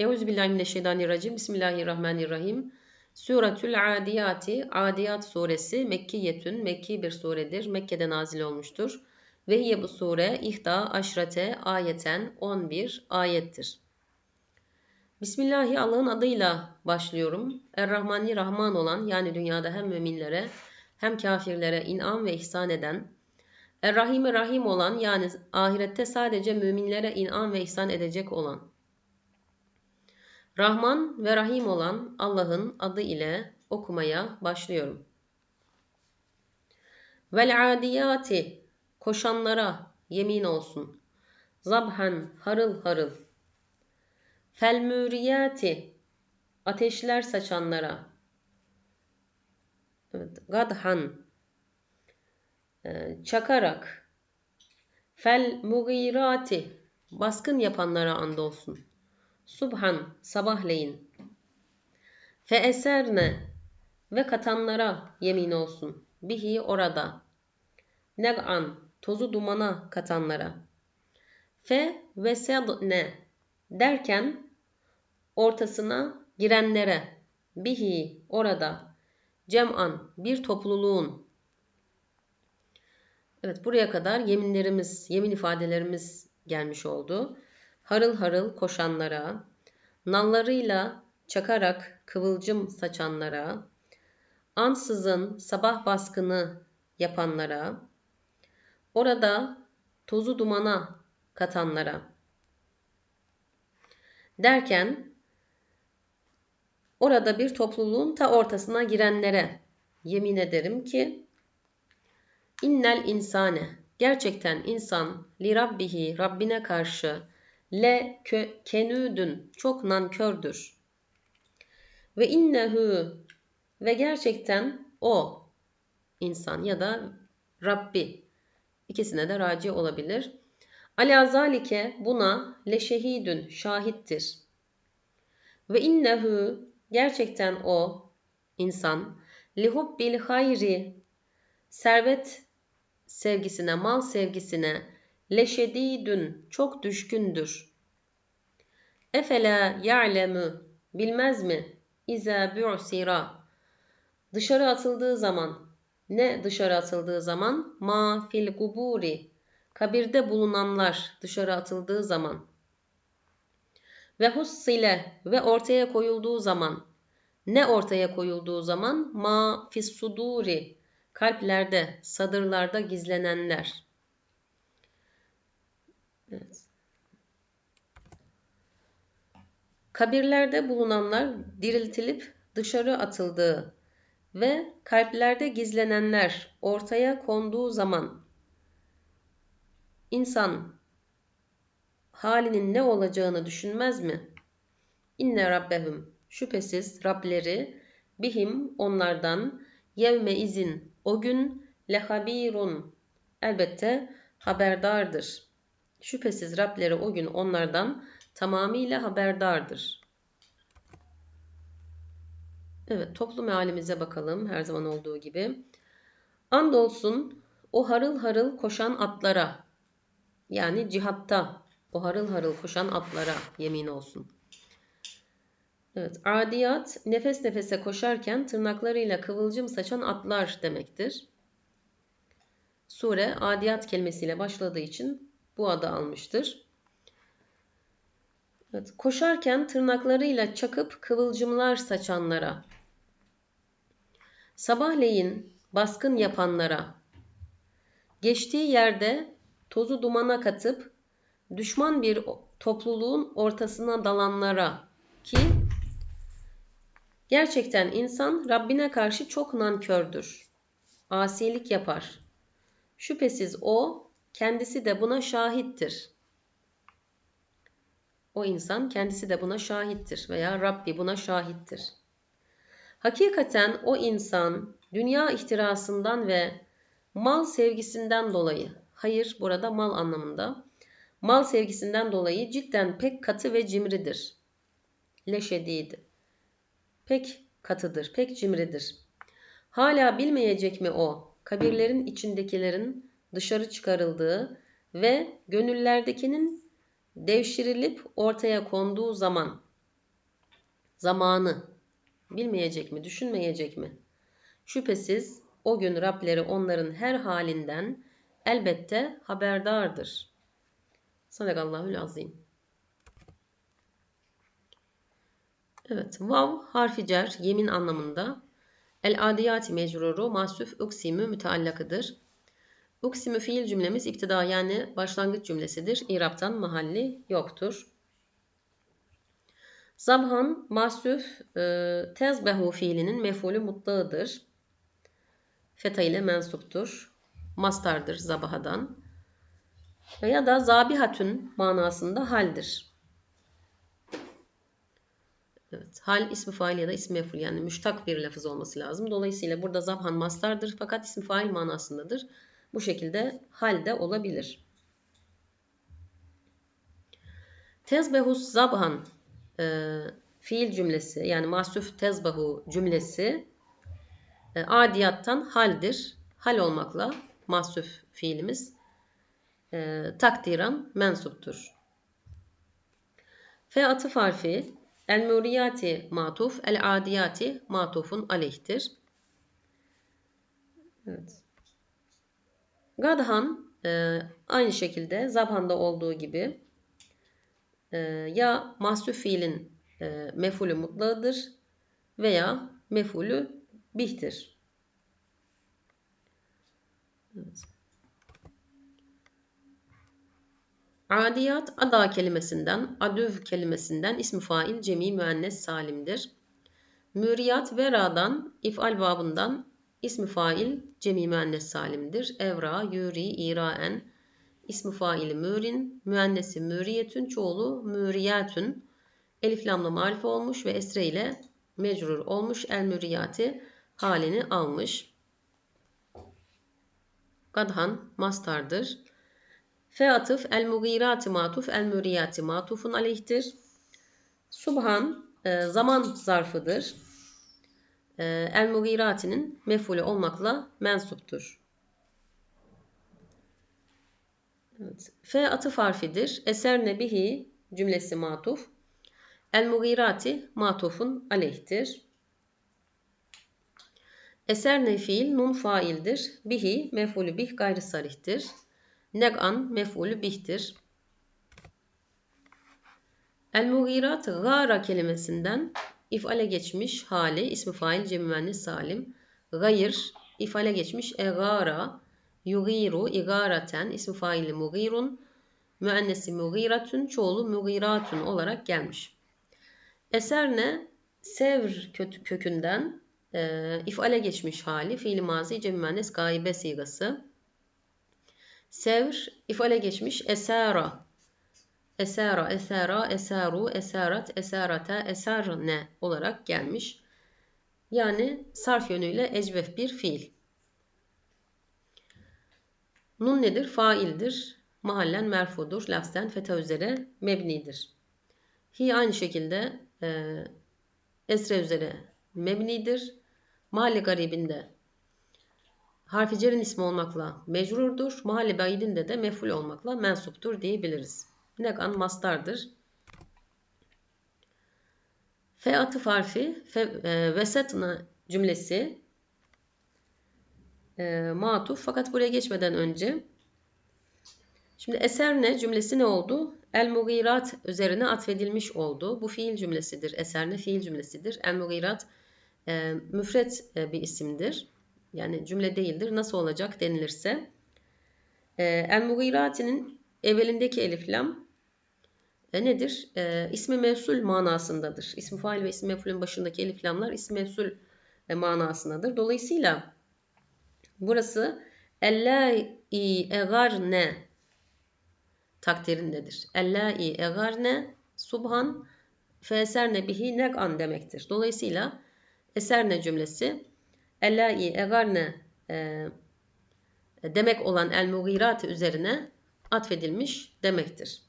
Euzubillahimineşşeytanirracim. Bismillahirrahmanirrahim. Suretül Adiyati, Adiyat suresi Mekkiyetün, Mekki bir suredir. Mekke'de nazil olmuştur. Ve hiye bu sure ihda aşrate ayeten 11 ayettir. Bismillahi Allah'ın adıyla başlıyorum. Er-Rahmani Rahman olan yani dünyada hem müminlere hem kafirlere inam ve ihsan eden, Er-Rahimi Rahim olan yani ahirette sadece müminlere inam ve ihsan edecek olan, Rahman ve Rahim olan Allah'ın adı ile okumaya başlıyorum. Vel adiyati koşanlara yemin olsun. Zabhan harıl harıl. Fel müriyati ateşler saçanlara. Evet, gadhan e, çakarak. Fel mugirati baskın yapanlara andolsun. Subhan sabahleyin. Fe eserne ve katanlara yemin olsun. Bihi orada. Neg'an tozu dumana katanlara. Fe ve sedne derken ortasına girenlere. Bihi orada. Cem'an bir topluluğun. Evet buraya kadar yeminlerimiz, yemin ifadelerimiz gelmiş oldu harıl harıl koşanlara, nallarıyla çakarak kıvılcım saçanlara, ansızın sabah baskını yapanlara, orada tozu dumana katanlara derken orada bir topluluğun ta ortasına girenlere yemin ederim ki innel insane gerçekten insan li rabbihi Rabbine karşı Le kenüdün çok nankördür. Ve innehu ve gerçekten o insan ya da Rabbi ikisine de raci olabilir. Ala zalike buna leşehidün şahittir. Ve innehu gerçekten o insan lihubbil hayri servet sevgisine, mal sevgisine leşedidün çok düşkündür. Efela ya'lemu bilmez mi? İza bu'sira. Dışarı atıldığı zaman ne dışarı atıldığı zaman? Ma fil kuburi kabirde bulunanlar dışarı atıldığı zaman. Ve hussile ve ortaya koyulduğu zaman. Ne ortaya koyulduğu zaman? Ma fis suduri kalplerde sadırlarda gizlenenler Evet. Kabirlerde bulunanlar diriltilip dışarı atıldığı ve kalplerde gizlenenler ortaya konduğu zaman insan halinin ne olacağını düşünmez mi? İnne rabbehum şüphesiz Rableri bihim onlardan yevme izin o gün lehabirun elbette haberdardır. Şüphesiz Rableri o gün onlardan tamamıyla haberdardır. Evet toplu mealimize bakalım her zaman olduğu gibi. Andolsun o harıl harıl koşan atlara yani cihatta o harıl harıl koşan atlara yemin olsun. Evet, adiyat nefes nefese koşarken tırnaklarıyla kıvılcım saçan atlar demektir. Sure adiyat kelimesiyle başladığı için bu adı almıştır. Evet, koşarken tırnaklarıyla çakıp kıvılcımlar saçanlara, sabahleyin baskın yapanlara, geçtiği yerde tozu dumana katıp düşman bir topluluğun ortasına dalanlara ki gerçekten insan Rabbine karşı çok nankördür. Asilik yapar. Şüphesiz o kendisi de buna şahittir. O insan kendisi de buna şahittir veya Rabbi buna şahittir. Hakikaten o insan dünya ihtirasından ve mal sevgisinden dolayı, hayır burada mal anlamında, mal sevgisinden dolayı cidden pek katı ve cimridir. Leşediydi. Pek katıdır, pek cimridir. Hala bilmeyecek mi o, kabirlerin içindekilerin dışarı çıkarıldığı ve gönüllerdekinin devşirilip ortaya konduğu zaman Zamanı. Bilmeyecek mi? Düşünmeyecek mi? Şüphesiz o gün Rableri onların her halinden elbette haberdardır. Sadakallahül azim. Evet, vav harfi cer yemin anlamında. El adiyati mecruru masuf uksimü müteallakıdır. Uksimü fiil cümlemiz iptida yani başlangıç cümlesidir. İraptan mahalli yoktur. Zabhan masuf e, tezbehu fiilinin mefulü mutlağıdır. Feta ile mensuptur. Mastardır zabahadan. Ya da zabihatün manasında haldir. Evet, hal ismi fail ya da ismi meful yani müştak bir lafız olması lazım. Dolayısıyla burada zabhan mastardır fakat ismi fail manasındadır. Bu şekilde hal de olabilir. Tezbehus zabhan e, fiil cümlesi yani masuf tezbahu cümlesi e, adiyattan haldir. Hal olmakla masuf fiilimiz e, takdiran mensuptur. Fe atıf harfi el muriyati matuf el adiyati matufun aleyhtir. Evet. Gadhan e, aynı şekilde zabhanda olduğu gibi e, ya mahsuf fiilin e, mefulü mutlağıdır veya mefulü bihtir. Evet. Adiyat ada kelimesinden, adüv kelimesinden ismi fail cemi müennes salimdir. Müriyat veradan, ifal babından ismi fail cemi müennes salimdir. Evra, yuri, iraen, ismi faili mürin, müennesi müriyetün, çoğulu müriyatün. Elif lamla marife olmuş ve esre ile mecrur olmuş. El müriyati halini almış. Gadhan mastardır. Fe atıf el mugirati matuf el müriyati matufun aleyhtir. Subhan e, zaman zarfıdır. E, el mugiratinin mefulü olmakla mensuptur. Evet. Fe atıf harfidir. Eser nebihi cümlesi matuf. El mugirati matufun aleyhtir. Eser ne fiil nun faildir. Bihi mefulü bih gayrı sarihtir. Neg'an mef'ulü bihtir. El-Mugirat gara kelimesinden ifale geçmiş hali ismi fail cemüvenni salim. Gayr ifale geçmiş egara yugiru igaraten ismi faili mugirun müennesi mugiratun çoğulu mugiratun olarak gelmiş. Eser ne? Sevr kökünden e, ifale geçmiş hali fiili mazi cemüvennes gaibe sigası. Sevr ifale geçmiş esara. Esara, esara, esaru, esarat, esarata, esarne olarak gelmiş. Yani sarf yönüyle ecvef bir fiil. Nun nedir? Faildir. Mahallen merfudur. Lafzen feta üzere mebnidir. Hi aynı şekilde e, esre üzere mebnidir. Mahalle garibinde harfi cerin ismi olmakla mecrurdur. Mahalle baidinde de meful olmakla mensuptur diyebiliriz. Negan mastardır. Fe atıf harfi fe, e, vesetna cümlesi e, matuf fakat buraya geçmeden önce şimdi eser ne cümlesi ne oldu? El mugirat üzerine atfedilmiş oldu. Bu fiil cümlesidir. Eser ne fiil cümlesidir. El mugirat e, müfret e, bir isimdir yani cümle değildir. Nasıl olacak denilirse e, El Mugirati'nin evvelindeki elif lam e, nedir? E, ismi mevsul manasındadır. İsmi fail ve ismi mefulün başındaki elif lamlar ismi mevsul e, manasındadır. Dolayısıyla burası Ellâi egarne takdirindedir. Ellâi egarne subhan feserne bihi neg'an demektir. Dolayısıyla eserne cümlesi Ellâi egarne e, demek olan el mugirat üzerine atfedilmiş demektir.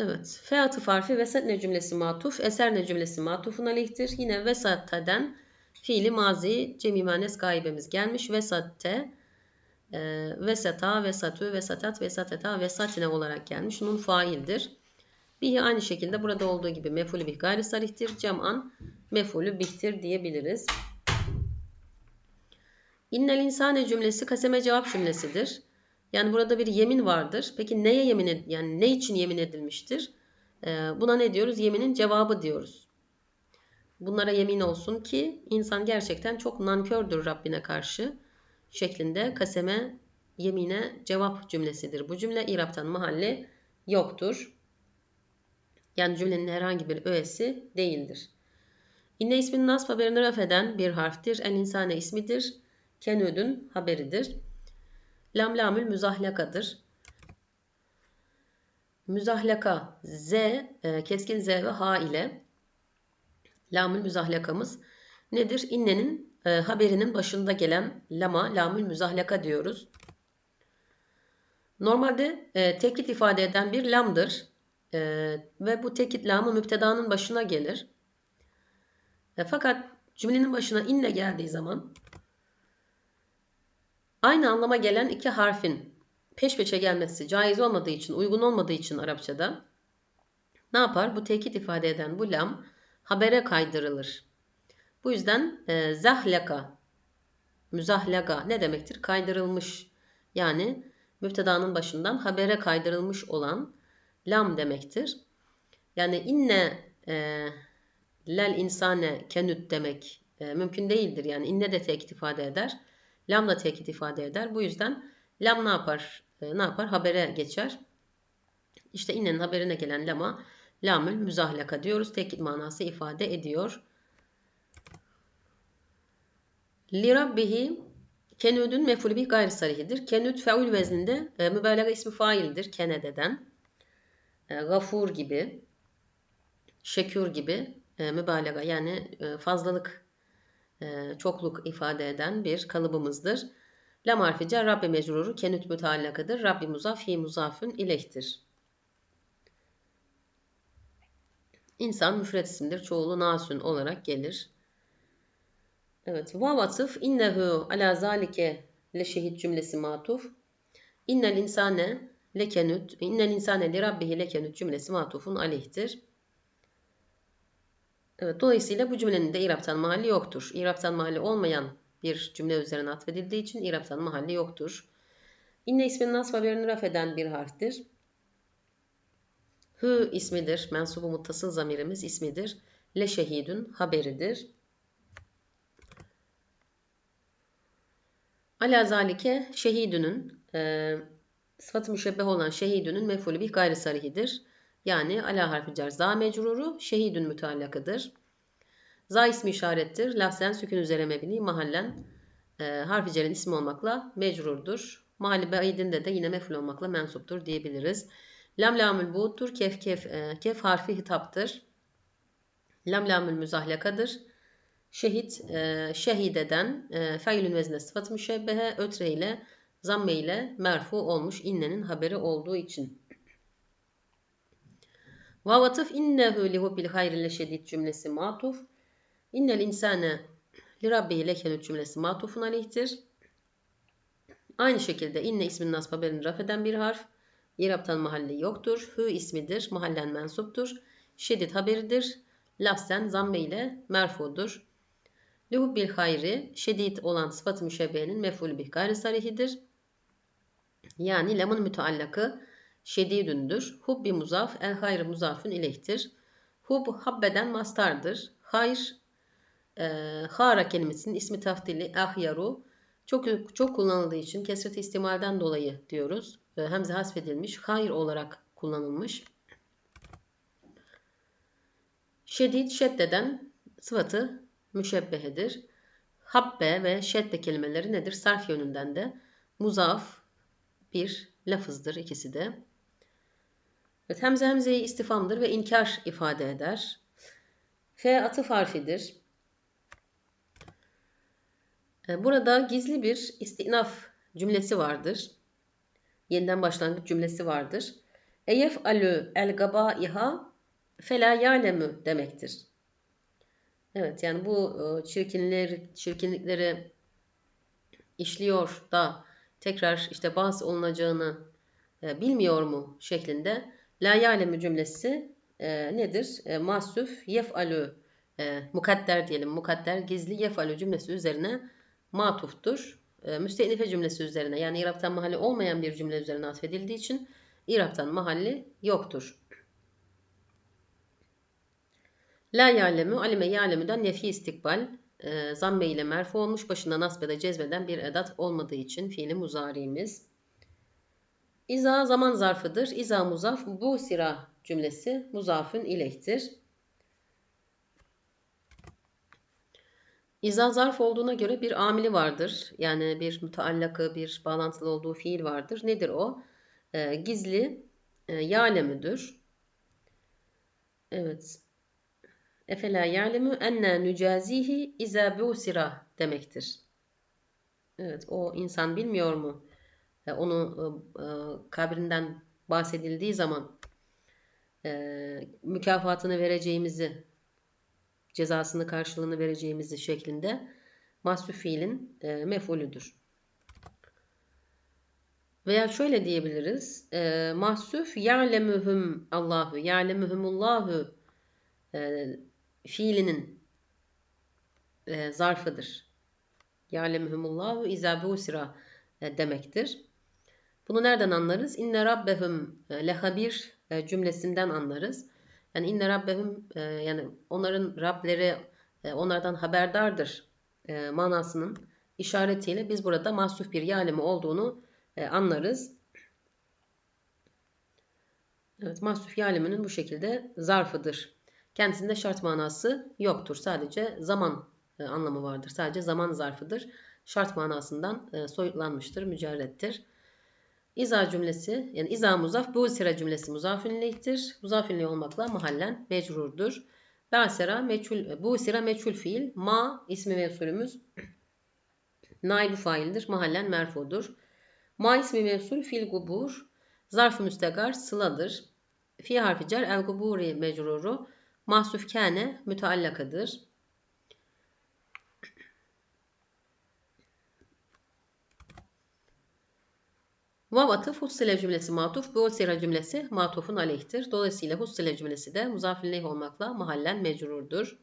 Evet. Fe atıf harfi vesatne cümlesi matuf, eserne cümlesi matufun aleyhtir. Yine vesatteden fiili mazi cemimanes gaibemiz gelmiş. Vesatte e, vesata, vesatü, vesatat, vesateta, vesatine olarak gelmiş. Nun faildir. Bihi aynı şekilde burada olduğu gibi mefulü bih gayri sarihtir. Cem'an mefulü bihtir diyebiliriz. İnnel insane cümlesi kaseme cevap cümlesidir. Yani burada bir yemin vardır. Peki neye yemin ed yani ne için yemin edilmiştir? Ee, buna ne diyoruz? Yeminin cevabı diyoruz. Bunlara yemin olsun ki insan gerçekten çok nankördür Rabbine karşı şeklinde kaseme yemine cevap cümlesidir. Bu cümle İrab'tan mahalli yoktur. Yani cümlenin herhangi bir öğesi değildir. İnne ismin nasb haberini rafeden bir harftir. El insane ismidir. Kenüdün haberidir. Lam lamül müzahlakadır. Müzahlaka Z, e, keskin Z ve H ile lamül müzahlakamız nedir? İnnenin e, haberinin başında gelen lama lamül müzahlaka diyoruz. Normalde e, tekit ifade eden bir lamdır. E, ve bu tekit lamı müptedanın başına gelir. E, fakat cümlenin başına inne geldiği zaman aynı anlama gelen iki harfin peş peşe gelmesi caiz olmadığı için, uygun olmadığı için Arapçada ne yapar? Bu tekit ifade eden bu lam habere kaydırılır. Bu yüzden e, zahlaka, müzahlaga ne demektir? Kaydırılmış. Yani müptedanın başından habere kaydırılmış olan lam demektir. Yani inne e, lel insane kenüt demek e, mümkün değildir. Yani inne de tekit ifade eder. Lam da tekit ifade eder. Bu yüzden lam ne yapar? E, ne yapar? Habere geçer. İşte innenin haberine gelen lama lamül müzahlaka diyoruz. Tekit manası ifade ediyor. Lirabbihi kenüdün mefulü bih gayri sarihidir. Kenüd feul vezninde e, mübalağa ismi faildir. Kenededen. E, gafur gibi. Şekür gibi e, mübalağa yani e, fazlalık e, çokluk ifade eden bir kalıbımızdır. Lam harfi Rabbi mecruru kenüt müteallakıdır. Rabbi muzaf hi muzafün ilehtir. İnsan müfret isimdir. Çoğulu nasün olarak gelir. Evet. Vav atıf innehu ala zalike le şehit cümlesi matuf. İnnel insane lekenüt. İnnel insane li rabbihi lekenüt cümlesi matufun aleyhtir. Evet, dolayısıyla bu cümlenin de İraptan mahalli yoktur. İraptan mahalli olmayan bir cümle üzerine atfedildiği için İraptan mahalli yoktur. İnne isminin nasf haberini raf eden bir harftir. Hü ismidir. Mensubu muttasıl zamirimiz ismidir. Le şehidün haberidir. Ala zalike şehidünün e, sıfatı müşebbeh olan şehidünün mefulü bih gayri sarihidir. Yani ala harfi cer za mecruru şehidün müteallakıdır. Za ismi işarettir. Lafzen sükün üzere mebni mahallen e, harfi cerin ismi olmakla mecrurdur. Mahalli beidinde de yine meful olmakla mensuptur diyebiliriz. Lam lamül buğuttur. Kef kef e, kef harfi hitaptır. Lam lamül müzahlakadır. Şehit e, şehideden e, feilün vezne sıfat müşebbehe ötre ile zamme ile merfu olmuş innenin haberi olduğu için. Vavatıf innehu lihubbil hayrille şedid cümlesi matuf. İnnel insane li rabbihi lekenut cümlesi matufun aleyhtir. Aynı şekilde inne ismin nasb haberini raf eden bir harf. İraptan mahalli yoktur. Hü ismidir. Mahallen mensuptur. Şedid haberidir. Lafzen zamme ile merfudur. Lihubbil hayri şedid olan sıfat-ı mef'ul bih gayri sarihidir. Yani lamın müteallakı şedidündür. Hubbi muzaf el hayrı muzafün ileyhtir. Hub habbeden mastardır. Hayr e, hara kelimesinin ismi taftili ahyaru çok çok kullanıldığı için kesret istimalden dolayı diyoruz. E, hemze hasfedilmiş, hayır olarak kullanılmış. Şedid şeddeden sıfatı müşebbehedir. Habbe ve şedde kelimeleri nedir? Sarf yönünden de muzaf bir lafızdır ikisi de. Evet, hemze hemzeyi istifamdır ve inkar ifade eder. F atıf harfidir. E, burada gizli bir istinaf cümlesi vardır. Yeniden başlangıç cümlesi vardır. Eyef alü el gabaiha fela ya'lemü demektir. Evet yani bu e, çirkinler, çirkinlikleri işliyor da tekrar işte bazı olunacağını e, bilmiyor mu şeklinde La ya'lemu cümlesi e, nedir? E, masuf yef'alü e, mukadder diyelim. Mukadder gizli yef'alü cümlesi üzerine matuftur. E, müstenife cümlesi üzerine yani İrab'tan mahalli olmayan bir cümle üzerine atfedildiği için İrab'tan mahalli yoktur. La ya'lemu alime ya'lemu'dan nefi istikbal e, zamme ile merfu olmuş başında nasbede cezbeden bir edat olmadığı için fiili muzari'miz. İza zaman zarfıdır. İza muzaf bu sira cümlesi muzafın ilektir. İza zarf olduğuna göre bir amili vardır. Yani bir müteallakı, bir bağlantılı olduğu fiil vardır. Nedir o? E, gizli e, ya'lemüdür. Evet. Efela ya'lemu enna nücazihi iza busira demektir. Evet, o insan bilmiyor mu? Onu e, e, kabrinden bahsedildiği zaman e, mükafatını vereceğimizi, cezasını karşılığını vereceğimizi şeklinde mahsuf fiilin mef'ulüdür. Veya şöyle diyebiliriz. E, mahsuf ya'lemuhum Allahu, ya'lemuhumullahu fiilinin zarfıdır. Ya'lemuhumullahu izâ busira demektir. Bunu nereden anlarız? İnne rabbehum e, lehabir e, cümlesinden anlarız. Yani inne rabbehum e, yani onların Rableri onlardan haberdardır manasının işaretiyle biz burada mahsuf bir yalemi olduğunu anlarız. Evet, mahsuf yaleminin bu şekilde zarfıdır. Kendisinde şart manası yoktur. Sadece zaman anlamı vardır. Sadece zaman zarfıdır. Şart manasından soyutlanmıştır, mücerrettir. İza cümlesi yani iza muzaf bu sıra cümlesi muzafünleyhtir. Muzafünley olmakla mahallen mecrurdur. Basera meçhul bu sıra meçhul fiil. Ma ismi mevsulümüz naibu faildir. Mahallen merfudur. Ma ismi mevsul fil gubur. Zarf-ı müstegar sıladır. Fi harfi cer el guburi mecruru. Mahsuf kâne müteallakadır. Vav atıf cümlesi matuf, bu sira cümlesi matufun aleyhtir. Dolayısıyla hussile cümlesi de muzafirleyh olmakla mahallen mecrurdur.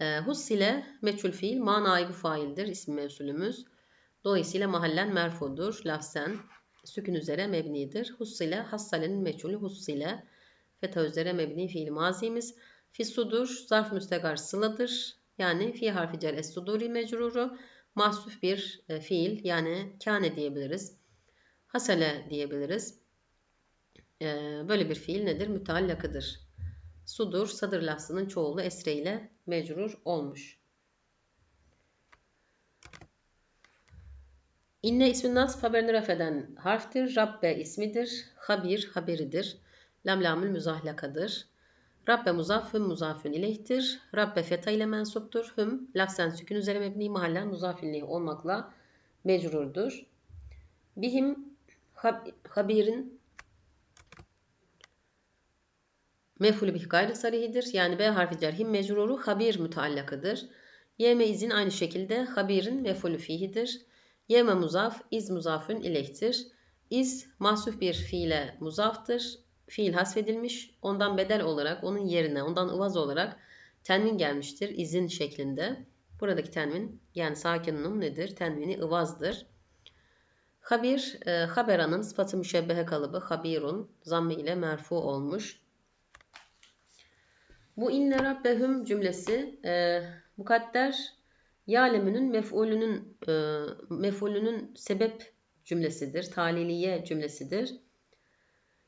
E, hussile meçhul fiil manayı faildir ismi mevsulümüz. Dolayısıyla mahallen merfudur. Lafzen sükün üzere mebnidir. Hussile hassalenin meçhulü hussile. Feta üzere mebni fiil mazimiz. Fisudur zarf müstegar sıladır. Yani fi harfi cer es suduri mecruru. Mahsuf bir e, fiil yani kâne diyebiliriz hasale diyebiliriz. Ee, böyle bir fiil nedir? Müteallakıdır. Sudur, sadır lafzının çoğulu esre ile mecrur olmuş. İnne ismin nasf haberini rafeden harftir. Rabbe ismidir. Habir haberidir. Lamlamül müzahlakadır. Rabbe muzaf hüm muzafün ileyhtir. Rabbe feta ile mensuptur. Hüm lafzen sükün üzere mebni mahallen muzafünliği olmakla mecrurdur. Bihim habirin mef'ulü bih gayri sarihidir. Yani B harfi cerhim mecruru habir müteallakıdır. Yeme izin aynı şekilde habirin mef'ulü fihidir. Yeme muzaf, iz muzafün ileyhtir. İz mahsuf bir fiile muzaftır. Fiil hasfedilmiş. Ondan bedel olarak, onun yerine, ondan ıvaz olarak tenvin gelmiştir. izin şeklinde. Buradaki tenvin yani sakinunun nedir? Tenvini ıvazdır. Habir, e, haberanın sıfatı müşebbehe kalıbı habirun zammı ile merfu olmuş. Bu inne rabbehum cümlesi e, mukadder yalemünün mef'ulünün e, mef'ulünün sebep cümlesidir. Taliliye cümlesidir.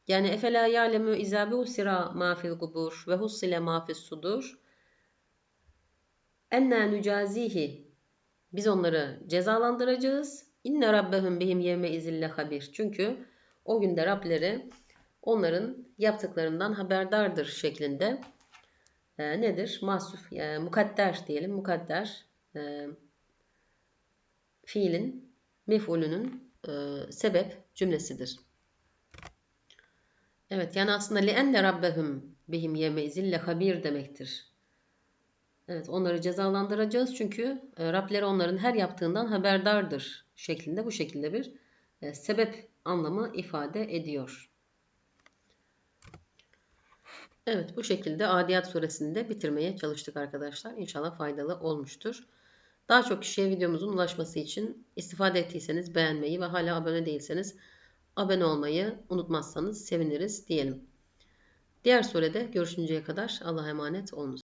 Yani efela ya'lemu izâ usira ma fil gubur ve hussile ma fis sudur. Enna nücazihi biz onları cezalandıracağız İnne rabbehum bihim yevme izille habir. Çünkü o günde Rableri onların yaptıklarından haberdardır şeklinde e, nedir? Masuf, e, mukadder diyelim. Mukadder e, fiilin mef'ulünün e, sebep cümlesidir. Evet yani aslında li enne rabbehum bihim yevme izille habir demektir. Evet onları cezalandıracağız çünkü e, Rableri onların her yaptığından haberdardır şeklinde bu şekilde bir e, sebep anlamı ifade ediyor. Evet bu şekilde Adiyat suresini de bitirmeye çalıştık arkadaşlar. İnşallah faydalı olmuştur. Daha çok kişiye videomuzun ulaşması için istifade ettiyseniz beğenmeyi ve hala abone değilseniz abone olmayı unutmazsanız seviniriz diyelim. Diğer surede görüşünceye kadar Allah'a emanet olunuz.